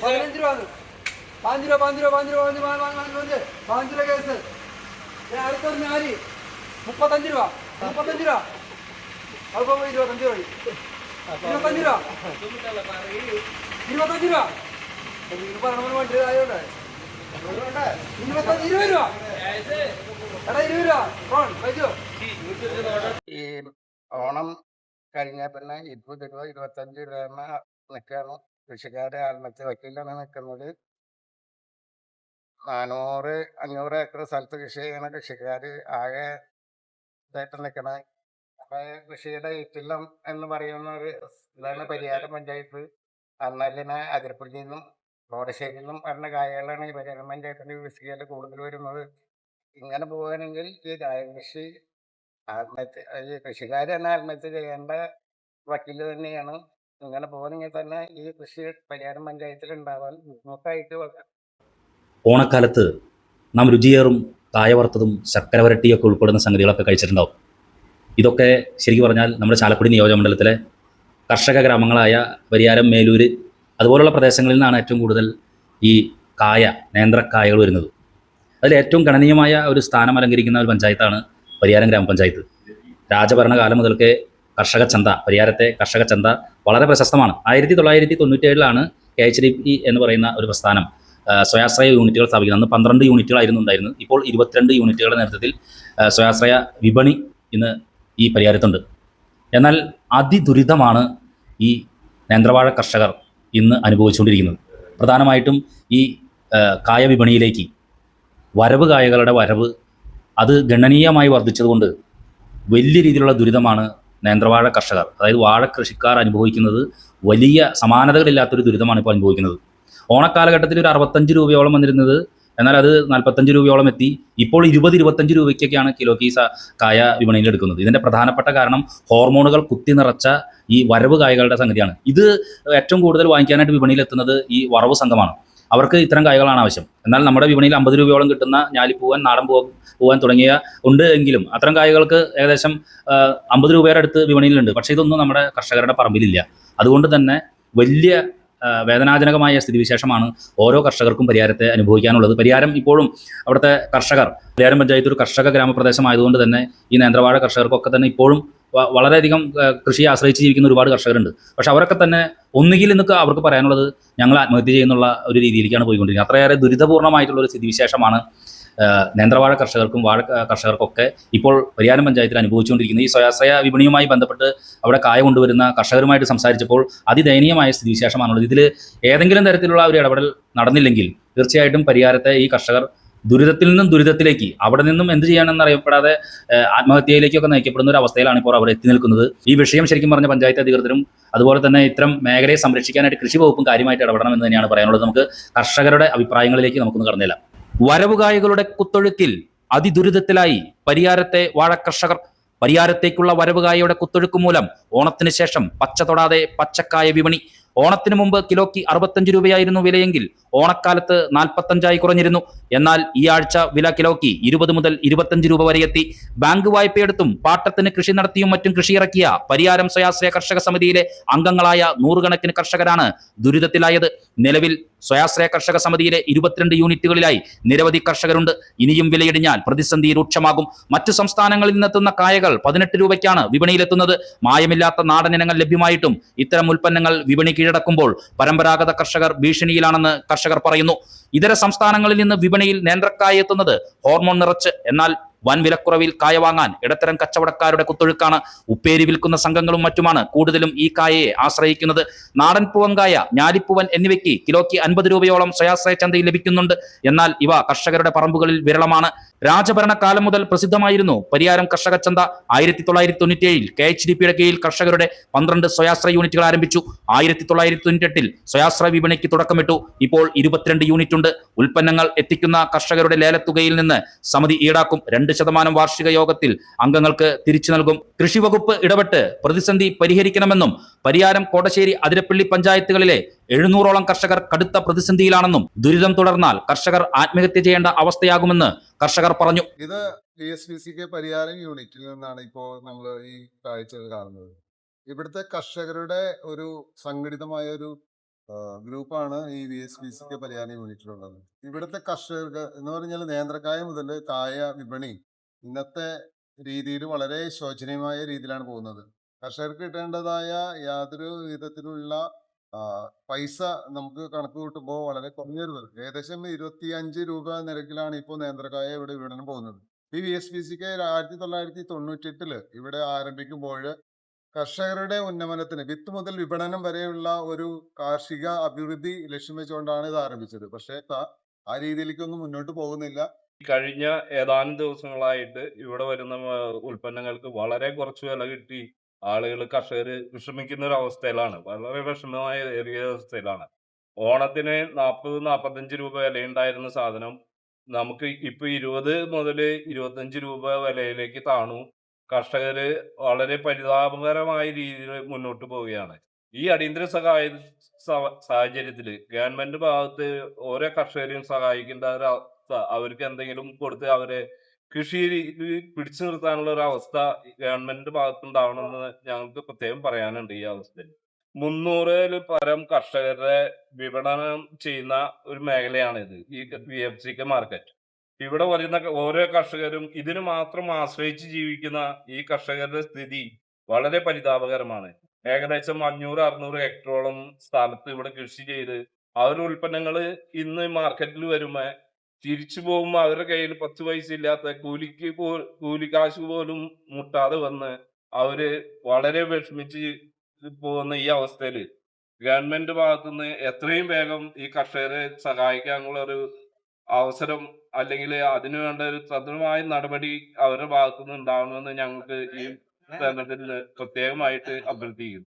പതിനഞ്ച് രൂപ. പതിനഞ്ച് രൂപ പതിനഞ്ച് രൂപ പതിനഞ്ച് രൂപ പതിനഞ്ച് പതിനഞ്ച് രൂപ കേസ്. അടുത്തൊരു മുപ്പത്തഞ്ച് രൂപ മുപ്പത്തഞ്ച് രൂപ. അതിപ്പോ ഇരുപത്തഞ്ച് രൂപ. ഇരുപത്തഞ്ച് രൂപ. ഇരുപത്തഞ്ച് രൂപ. പറഞ്ഞ വണ്ടി വൈകോ ഈ ഓണം കഴിഞ്ഞ പിന്നെ ഇരുപത് രൂപ ഇരുപത്തഞ്ച് രൂപ നിൽക്കുകയാണ്. കൃഷിക്കാരെ ആത്മഹത്യ വക്കീലാണ് നിൽക്കുന്നത് നാനൂറ് അഞ്ഞൂറ് ഏക്കർ സ്ഥലത്ത് കൃഷി ചെയ്യുന്ന കൃഷിക്കാർ ആകെ ഇതായിട്ട് നിൽക്കണ. അപ്പൊ കൃഷിയുടെ ഈറ്റില്ലം എന്ന് പറയുന്ന ഒരു ഇതാണ് പരിഹാര പഞ്ചായത്ത് അന്നല്ലിനെ അതിരപ്പള്ളിയിൽ നിന്നും കോടശ്ശേരിയിൽ നിന്നും പറഞ്ഞ കായകളാണ് ഈ പരിഹാരം പഞ്ചായത്തിന്റെ കൃഷിയിൽ കൂടുതൽ വരുന്നത്. ഇങ്ങനെ പോകുകയാണെങ്കിൽ ഈ കായ കൃഷി ആത്മഹത്യ ഈ കൃഷിക്കാർ തന്നെ ആത്മഹത്യ ചെയ്യേണ്ട വക്കീൽ തന്നെയാണ്. ഇങ്ങനെ പോകുന്നെങ്കിൽ തന്നെ ഈ കൃഷി പരിഹാരം പഞ്ചായത്തിൽ ഉണ്ടാവാൻ നോക്കായിട്ട് ഓണക്കാലത്ത് നാം രുചിയേറും കായ വറുത്തതും ശർക്കര വരട്ടിയൊക്കെ ഉൾപ്പെടുന്ന സംഗതികളൊക്കെ കഴിച്ചിട്ടുണ്ടാവും. ഇതൊക്കെ ശരിക്കും പറഞ്ഞാൽ നമ്മുടെ ചാലക്കുടി നിയോജകമണ്ഡലത്തിലെ കർഷക ഗ്രാമങ്ങളായ പരിയാരം മേലൂര് അതുപോലുള്ള പ്രദേശങ്ങളിൽ നിന്നാണ് ഏറ്റവും കൂടുതൽ ഈ കായ നേന്ത്രക്കായകൾ വരുന്നത്. അതിൽ ഏറ്റവും ഗണനീയമായ ഒരു സ്ഥാനം അലങ്കരിക്കുന്ന ഒരു പഞ്ചായത്താണ് പരിയാരം ഗ്രാമപഞ്ചായത്ത്. രാജഭരണകാലം മുതൽക്കേ കർഷക ചന്ത പരിയാരത്തെ കർഷക ചന്ത വളരെ പ്രശസ്തമാണ്. ആയിരത്തി തൊള്ളായിരത്തി തൊണ്ണൂറ്റേഴിലാണ് കെ എച്ച് ഡി പി എന്ന് പറയുന്ന ഒരു പ്രസ്ഥാനം സ്വയാശ്രയ യൂണിറ്റുകൾ സ്ഥാപിക്കുന്നത്. അന്ന് പന്ത്രണ്ട് യൂണിറ്റുകളായിരുന്നു ഉണ്ടായിരുന്നത്. ഇപ്പോൾ ഇരുപത്തിരണ്ട് യൂണിറ്റുകളുടെ നേതൃത്വത്തിൽ സ്വയാശ്രയ വിപണി ഇന്ന് ഈ പരിഹാരത്തുണ്ട് എന്നാൽ അതിദുരിതമാണ് ഈ നേന്ത്രവാഴ കർഷകർ ഇന്ന് അനുഭവിച്ചുകൊണ്ടിരിക്കുന്നത്. പ്രധാനമായിട്ടും ഈ കായ വിപണിയിലേക്ക് വരവ് കായകളുടെ വരവ് അത് ഗണനീയമായി വർദ്ധിച്ചതുകൊണ്ട് വലിയ രീതിയിലുള്ള ദുരിതമാണ് നേന്ത്രവാഴ കർഷകർ അതായത് വാഴ കൃഷിക്കാർ അനുഭവിക്കുന്നത് വലിയ സമാനതകളില്ലാത്തൊരു ദുരിതമാണ് ഇപ്പോൾ അനുഭവിക്കുന്നത്. ഓണക്കാലഘട്ടത്തിൽ ഒരു അറുപത്തഞ്ച് രൂപയോളം വന്നിരുന്നത് എന്നാൽ അത് നാൽപ്പത്തഞ്ച് രൂപയോളം എത്തി. ഇപ്പോൾ ഇരുപത് ഇരുപത്തഞ്ച് രൂപയ്ക്കൊക്കെയാണ് കിലോക്ക് ഈ സ- കായ വിപണിയിൽ എടുക്കുന്നത്. ഇതിന്റെ പ്രധാനപ്പെട്ട കാരണം ഹോർമോണുകൾ കുത്തി നിറച്ച ഈ വരവ് കായകളുടെ സംഗതിയാണ്. ഇത് ഏറ്റവും കൂടുതൽ വാങ്ങിക്കാനായിട്ട് വിപണിയിൽ എത്തുന്നത് ഈ വറവ് സംഘമാണ്. അവർക്ക് ഇത്തരം കായകളാണ് ആവശ്യം. എന്നാൽ നമ്മുടെ വിപണിയിൽ അമ്പത് രൂപയോളം കിട്ടുന്ന ഞാലിപ്പൂവൻ നാടൻ പൂവൻ തുടങ്ങിയ ഉണ്ട് എങ്കിലും അത്തരം കായകൾക്ക് ഏകദേശം അമ്പത് രൂപയുടെ അടുത്ത് വിപണിയിലുണ്ട്. പക്ഷേ ഇതൊന്നും നമ്മുടെ കർഷകരുടെ പറമ്പിലില്ല. അതുകൊണ്ട് തന്നെ വലിയ വേദനാജനകമായ സ്ഥിതിവിശേഷമാണ് ഓരോ കർഷകർക്കും പരിഹാരത്തെ അനുഭവിക്കാനുള്ളത്. പരിഹാരം ഇപ്പോഴും അവിടുത്തെ കർഷകർ പരിഹാരം പഞ്ചായത്ത് ഒരു കർഷക ഗ്രാമപ്രദേശമായതുകൊണ്ട് തന്നെ ഈ നേന്ത്രവാഴ കർഷകർക്കൊക്കെ തന്നെ ഇപ്പോഴും വളരെയധികം കൃഷിയെ ആശ്രയിച്ച് ജീവിക്കുന്ന ഒരുപാട് കർഷകരുണ്ട്. പക്ഷെ അവരൊക്കെ തന്നെ ഒന്നുകിൽ എന്നൊക്കെ അവർക്ക് പറയാനുള്ളത് ഞങ്ങൾ ആത്മഹത്യ ചെയ്യുന്നുള്ള ഒരു രീതിയിലേക്കാണ് പോയിക്കൊണ്ടിരിക്കുന്നത്. അത്രയേറെ ദുരിതപൂർണമായിട്ടുള്ള ഒരു സ്ഥിതിവിശേഷമാണ് നേന്ത്രവാഴ കർഷകർക്കും വാഴ കർഷകർക്കൊക്കെ ഇപ്പോൾ പരിയാരം പഞ്ചായത്തിൽ അനുഭവിച്ചുകൊണ്ടിരിക്കുന്നത്. ഈ സ്വയാശ്രയ വിപണിയുമായി ബന്ധപ്പെട്ട് അവിടെ കായ കൊണ്ടുവരുന്ന കർഷകരുമായിട്ട് സംസാരിച്ചപ്പോൾ അതിദയനീയമായ സ്ഥിതിവിശേഷമാണുള്ളത്. ഇതിൽ ഏതെങ്കിലും തരത്തിലുള്ള ഒരു ഇടപെടൽ നടന്നില്ലെങ്കിൽ തീർച്ചയായിട്ടും പരിഹാരത്തെ ഈ കർഷകർ ദുരിതത്തിൽ നിന്നും ദുരിതത്തിലേക്ക് അവിടെ നിന്നും എന്ത് ചെയ്യണമെന്ന് അറിയപ്പെടാതെ ആത്മഹത്യയിലേക്കൊക്കെ നയിക്കപ്പെടുന്ന ഒരു അവസ്ഥയിലാണ് ഇപ്പോൾ അവർ എത്തി നിൽക്കുന്നത്. ഈ വിഷയം ശരിക്കും പറഞ്ഞ പഞ്ചായത്ത് അധികൃതരും അതുപോലെ തന്നെ ഇത്തരം മേഖലയെ സംരക്ഷിക്കാനായിട്ട് കൃഷി വകുപ്പും കാര്യമായിട്ട് ഇടപെടണം എന്ന് തന്നെയാണ് പറയാനുള്ളത്. നമുക്ക് കർഷകരുടെ അഭിപ്രായങ്ങളിലേക്ക് നമുക്കൊന്ന് കടന്നില്ല വരവുകായകളുടെ കുത്തൊഴുക്കിൽ അതിദുരിതത്തിലായി പരിയാരത്തെ വാഴക്കർഷകർ പരിയാരത്തേക്കുള്ള വരവുകായയുടെ കുത്തൊഴുക്ക് മൂലം ഓണത്തിന് ശേഷം പച്ച തൊടാതെ പച്ചക്കായ വിപണി ഓണത്തിന് മുമ്പ് കിലോയ്ക്ക് അറുപത്തഞ്ച് രൂപയായിരുന്നു വിലയെങ്കിൽ ഓണക്കാലത്ത് നാൽപ്പത്തഞ്ചായി കുറഞ്ഞിരുന്നു. എന്നാൽ ഈ ആഴ്ച വില കിലോയ്ക്ക് ഇരുപത് മുതൽ ഇരുപത്തഞ്ച് രൂപ വരെ എത്തി. ബാങ്ക് വായ്പയെടുത്തും പാട്ടത്തിന് കൃഷി നടത്തിയും മറ്റും കൃഷി ഇറക്കിയ പരിയാരം സ്വയാശ്രയ കർഷക സമിതിയിലെ അംഗങ്ങളായ നൂറുകണക്കിന് കർഷകരാണ് ദുരിതത്തിലായത്. നിലവിൽ സ്വയാശ്രയ കർഷക സമിതിയിലെ ഇരുപത്തിരണ്ട് യൂണിറ്റുകളിലായി നിരവധി കർഷകരുണ്ട്. ഇനിയും വിലയിടിഞ്ഞാൽ പ്രതിസന്ധി രൂക്ഷമാകും. മറ്റു സംസ്ഥാനങ്ങളിൽ നിന്നെത്തുന്ന കായകൾ പതിനെട്ട് രൂപയ്ക്കാണ് വിപണിയിലെത്തുന്നത്. മായമില്ലാത്ത നാടൻ ഇനങ്ങൾ ലഭ്യമായിട്ടും ഇത്തരം ഉൽപ്പന്നങ്ങൾ വിപണി കീഴടക്കുമ്പോൾ പരമ്പരാഗത കർഷകർ ഭീഷണിയിലാണെന്ന് കർഷകർ പറയുന്നു. ഇതര സംസ്ഥാനങ്ങളിൽ നിന്ന് വിപണിയിൽ നേന്ത്രക്കായ എത്തുന്നത് ഹോർമോൺ നിറച്ച് എന്നാൽ വൻ വിലക്കുറവിൽ കായ വാങ്ങാൻ ഇടത്തരം കച്ചവടക്കാരുടെ കുത്തൊഴുക്കാണ്. ഉപ്പേരി വിൽക്കുന്ന സംഘങ്ങളും മറ്റുമാണ് കൂടുതലും ഈ കായയെ ആശ്രയിക്കുന്നത്. നാടൻ പൂവങ്കായ ഞാലിപ്പൂവൻ എന്നിവയ്ക്ക് കിലോയ്ക്ക് അൻപത് രൂപയോളം സ്വയാശ്രയ ചന്തയിൽ ലഭിക്കുന്നുണ്ട്. എന്നാൽ ഇവ കർഷകരുടെ പറമ്പുകളിൽ വിരളമാണ്. രാജഭരണകാലം മുതൽ പ്രസിദ്ധമായിരുന്നു പരിയാരം കർഷക ചന്ത. ആയിരത്തി തൊള്ളായിരത്തി തൊണ്ണൂറ്റിയേഴിൽ കെ എച്ച് ഡി പിയുടെ കീഴിൽ കർഷകരുടെ പന്ത്രണ്ട് സ്വയാശ്രയ യൂണിറ്റുകൾ ആരംഭിച്ചു. ആയിരത്തി തൊള്ളായിരത്തി തൊണ്ണൂറ്റെട്ടിൽ സ്വയാശ്രയ വിപണിക്ക് തുടക്കമിട്ടു. ഇപ്പോൾ ഇരുപത്തിരണ്ട് യൂണിറ്റ് ഉണ്ട് ഉൽപ്പന്നങ്ങൾ എത്തിക്കുന്ന കർഷകരുടെ ലേലത്തുകയിൽ നിന്ന് സമിതി ഈടാക്കും. രണ്ട് ശതമാനം വാർഷിക യോഗത്തിൽ അംഗങ്ങൾക്ക് തിരിച്ചു നൽകും. കൃഷി വകുപ്പ് ഇടപെട്ട് പ്രതിസന്ധി പരിഹരിക്കണമെന്നും പരിയാരം കോടശ്ശേരി അതിരപ്പള്ളി പഞ്ചായത്തുകളിലെ എഴുന്നൂറോളം കർഷകർ കടുത്ത പ്രതിസന്ധിയിലാണെന്നും ദുരിതം തുടർന്നാൽ കർഷകർ ആത്മഹത്യ ചെയ്യേണ്ട അവസ്ഥയാകുമെന്ന് കർഷകർ പറഞ്ഞു. ഇത് D S B C K പരിഹാരം യൂണിറ്റിൽ നിന്നാണ് ഇപ്പോൾ നമ്മൾ ഈ കാഴ്ച കാണുന്നത്. ഇവിടുത്തെ കർഷകരുടെ ഒരു സംഘടിതമായ ഒരു ഗ്രൂപ്പാണ് ഈ വി എസ് പി സിക്ക് പരിഹാരം യൂണിറ്റിലുള്ളത്. ഇവിടുത്തെ കർഷകർക്ക് എന്ന് പറഞ്ഞാൽ നേന്ത്രക്കായ മുതൽ കായ വിപണി ഇന്നത്തെ രീതിയിൽ വളരെ ശോചനീയമായ രീതിയിലാണ് പോകുന്നത്. കർഷകർക്ക് കിട്ടേണ്ടതായ യാതൊരു വിധത്തിലുള്ള പൈസ നമുക്ക് കണക്ക് കൂട്ടുമ്പോൾ വളരെ കുറഞ്ഞൊരു വില ഏകദേശം ഇരുപത്തി അഞ്ച് രൂപ നിരക്കിലാണ് ഇപ്പോൾ നേന്ത്രക്കായ ഇവിടെ വിപണനം പോകുന്നത്. ഈ വി എസ് പി സിക്ക് ആയിരത്തി തൊള്ളായിരത്തി തൊണ്ണൂറ്റി എട്ടിൽ ഇവിടെ ആരംഭിക്കുമ്പോൾ കർഷകരുടെ ഉന്നമനത്തിന് വിത്ത് മുതൽ വിപണനം വരെയുള്ള ഒരു കാർഷിക അഭിവൃദ്ധി ലക്ഷ്യം വെച്ചുകൊണ്ടാണ് ഇത് ആരംഭിച്ചത്. പക്ഷേ ആ രീതിയിലേക്കൊന്നും മുന്നോട്ട് പോകുന്നില്ല. കഴിഞ്ഞ ഏതാനും ദിവസങ്ങളായിട്ട് ഇവിടെ വരുന്ന ഉൽപ്പന്നങ്ങൾക്ക് വളരെ കുറച്ച് വില കിട്ടി. ആളുകൾ കർഷകർ വിഷമിക്കുന്ന ഒരു അവസ്ഥയിലാണ്. വളരെ വിഷമമായ ഏറിയ അവസ്ഥയിലാണ്. ഓണത്തിന് നാൽപ്പത് നാൽപ്പത്തഞ്ച് രൂപ വിലയുണ്ടായിരുന്ന സാധനം നമുക്ക് ഇപ്പൊ ഇരുപത് മുതൽ ഇരുപത്തഞ്ച് രൂപ വിലയിലേക്ക് താണു. കർഷകര് വളരെ പരിതാപകരമായ രീതിയിൽ മുന്നോട്ട് പോവുകയാണ്. ഈ അടിയന്തര സഹായ സാഹചര്യത്തിൽ ഗവൺമെന്റ് ഭാഗത്ത് ഓരോ കർഷകരെയും സഹായിക്കേണ്ട ഒരു അവസ്ഥ അവർക്ക് എന്തെങ്കിലും കൊടുത്ത് അവരെ കൃഷിയിൽ പിടിച്ചു നിർത്താനുള്ള ഒരു അവസ്ഥ ഗവൺമെന്റ് ഭാഗത്തുണ്ടാവണമെന്ന് ഞങ്ങൾക്ക് പ്രത്യേകം പറയാനുണ്ട് ഈ അവസ്ഥയിൽ. മുന്നൂറിൽ പരം കർഷകരുടെ വിപണനം ചെയ്യുന്ന ഒരു മേഖലയാണിത് ഈ V F C K market. ഇവിടെ വരുന്ന ഓരോ കർഷകരും ഇതിന് മാത്രം ആശ്രയിച്ച് ജീവിക്കുന്ന ഈ കർഷകരുടെ സ്ഥിതി വളരെ പരിതാപകരമാണ്. ഏകദേശം അഞ്ഞൂറ് അറുന്നൂറ് ഹെക്ടറോളം സ്ഥലത്ത് ഇവിടെ കൃഷി ചെയ്ത് അവരുടെ ഉൽപ്പന്നങ്ങൾ ഇന്ന് മാർക്കറ്റിൽ വരുമ്പോ തിരിച്ചു പോകുമ്പോൾ അവരുടെ കയ്യിൽ പത്ത് പൈസ ഇല്ലാത്ത കൂലിക്ക് പോ കൂലിക്കാശ് പോലും മുട്ടാതെ വന്ന് അവർ വളരെ വിഷമിച്ച് പോകുന്ന ഈ അവസ്ഥയിൽ ഗവൺമെന്റ് ഭാഗത്തുനിന്ന് എത്രയും വേഗം ഈ കർഷകരെ സഹായിക്കാനുള്ള ഒരു അവസരം അല്ലെങ്കിൽ അതിനു വേണ്ട ഒരു തന്ത്രമായ നടപടി അവരുടെ ഭാഗത്തുനിന്ന് ഉണ്ടാവണമെന്ന് ഞങ്ങൾക്ക് ഈ തെരഞ്ഞെടുപ്പിൽ പ്രത്യേകമായിട്ട് അഭ്യർത്ഥിക്കുന്നു.